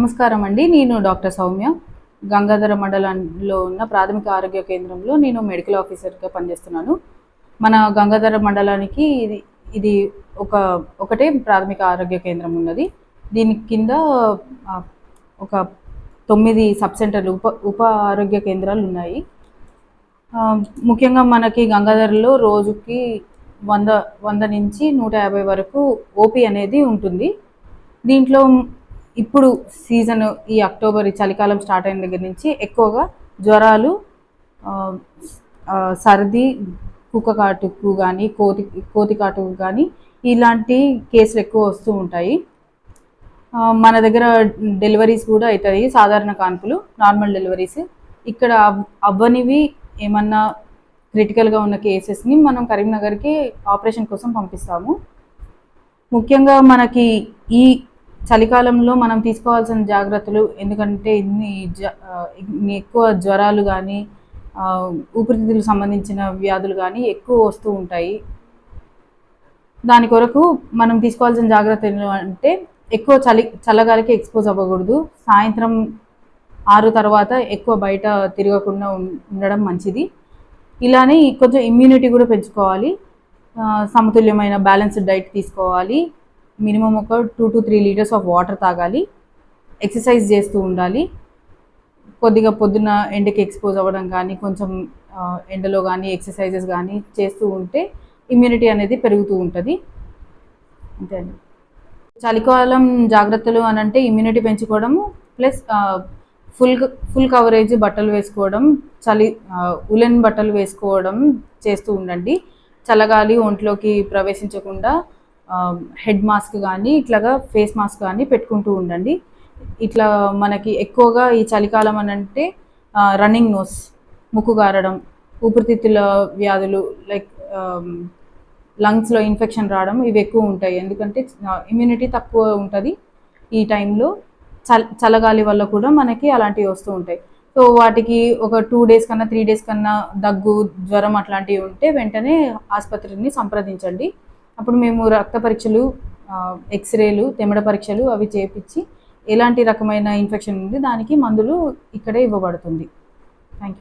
నమస్కారం అండి. నేను డాక్టర్ సౌమ్య. గంగాధర మండలంలో ఉన్న ప్రాథమిక ఆరోగ్య కేంద్రంలో నేను మెడికల్ ఆఫీసర్గా పనిచేస్తున్నాను. మన గంగాధర మండలానికి ఇది ఇది ఒక ఒకటే ప్రాథమిక ఆరోగ్య కేంద్రం ఉన్నది. దీని కింద ఒక తొమ్మిది సబ్ సెంటర్లు ఉప ఉప ఆరోగ్య కేంద్రాలు ఉన్నాయి. ముఖ్యంగా మనకి గంగాధరలో రోజుకి వంద వంద నుంచి నూట యాభై వరకు ఓపీ అనేది ఉంటుంది. దీంట్లో ఇప్పుడు సీజన్ ఈ అక్టోబర్ ఈ చలికాలం స్టార్ట్ అయిన దగ్గర నుంచి ఎక్కువగా జ్వరాలు సర్ది కుక్క కాటుకు కానీ కోతి కోతి కాటుకు కానీ ఇలాంటి కేసులు ఎక్కువ వస్తూ ఉంటాయి. మన దగ్గర డెలివరీస్ కూడా అవుతాయి. సాధారణ కాన్పులు నార్మల్ డెలివరీస్. ఇక్కడ అవ్వనివి ఏమన్నా క్రిటికల్గా ఉన్న కేసెస్ని మనం కరీంనగర్కి ఆపరేషన్ కోసం పంపిస్తాము. ముఖ్యంగా మనకి ఈ చలికాలంలో మనం తీసుకోవాల్సిన జాగ్రత్తలు ఎందుకంటే ఇన్ని ఇన్ని ఎక్కువ జ్వరాలు కానీ ఊపిరితిత్తులకు సంబంధించిన వ్యాధులు కానీ ఎక్కువ వస్తూ ఉంటాయి. దాని కొరకు మనం తీసుకోవాల్సిన జాగ్రత్తలు అంటే ఎక్కువ చలి చల్లగాలికి ఎక్స్పోజ్ అవ్వకూడదు. సాయంత్రం ఆరు తర్వాత ఎక్కువ బయట తిరగకుండా ఉండడం మంచిది. ఇలానే కొంచెం ఇమ్యూనిటీ కూడా పెంచుకోవాలి. సమతుల్యమైన బ్యాలెన్స్డ్ డైట్ తీసుకోవాలి. మినిమం ఒక two to three litres of water తాగాలి. ఎక్సర్సైజ్ చేస్తూ ఉండాలి. కొద్దిగా పొద్దున ఎండకి ఎక్స్పోజ్ అవ్వడం కానీ కొంచెం ఎండలో కానీ ఎక్సర్సైజెస్ కానీ చేస్తూ ఉంటే ఇమ్యూనిటీ అనేది పెరుగుతూ ఉంటుంది. అంతే అండి. చలికాలం జాగ్రత్తలు అని అంటే ఇమ్యూనిటీ పెంచుకోవడము ప్లస్ ఫుల్ ఫుల్ కవరేజ్ బట్టలు వేసుకోవడం చలి ఉలెన్ బట్టలు వేసుకోవడం చేస్తూ ఉండండి. చల్లగాలి ఒంట్లోకి ప్రవేశించకుండా హెడ్ మాస్క్ కానీ ఇట్లాగా ఫేస్ మాస్క్ కానీ పెట్టుకుంటూ ఉండండి. ఇట్లా మనకి ఎక్కువగా ఈ చలికాలం అని అంటే రన్నింగ్ నోస్ ముక్కు గారడం ఊపిరితిత్తుల వ్యాధులు లైక్ లంగ్స్లో ఇన్ఫెక్షన్ రావడం ఇవి ఎక్కువ ఉంటాయి. ఎందుకంటే ఇమ్యూనిటీ తక్కువ ఉంటుంది ఈ టైంలో చల్ చల్లగాలి వల్ల కూడా మనకి అలాంటివి వస్తూ ఉంటాయి. సో వాటికి ఒక టూ డేస్ కన్నా త్రీ డేస్ కన్నా దగ్గు జ్వరం అట్లాంటివి ఉంటే వెంటనే ఆసుపత్రిని సంప్రదించండి. అప్పుడు మేము రక్త పరీక్షలు ఎక్స్రేలు తెమ్మడ పరీక్షలు అవి చేపించి ఎలాంటి రకమైన ఇన్ఫెక్షన్ ఉంది దానికి మందులు ఇక్కడే ఇవ్వబడుతుంది. Thank you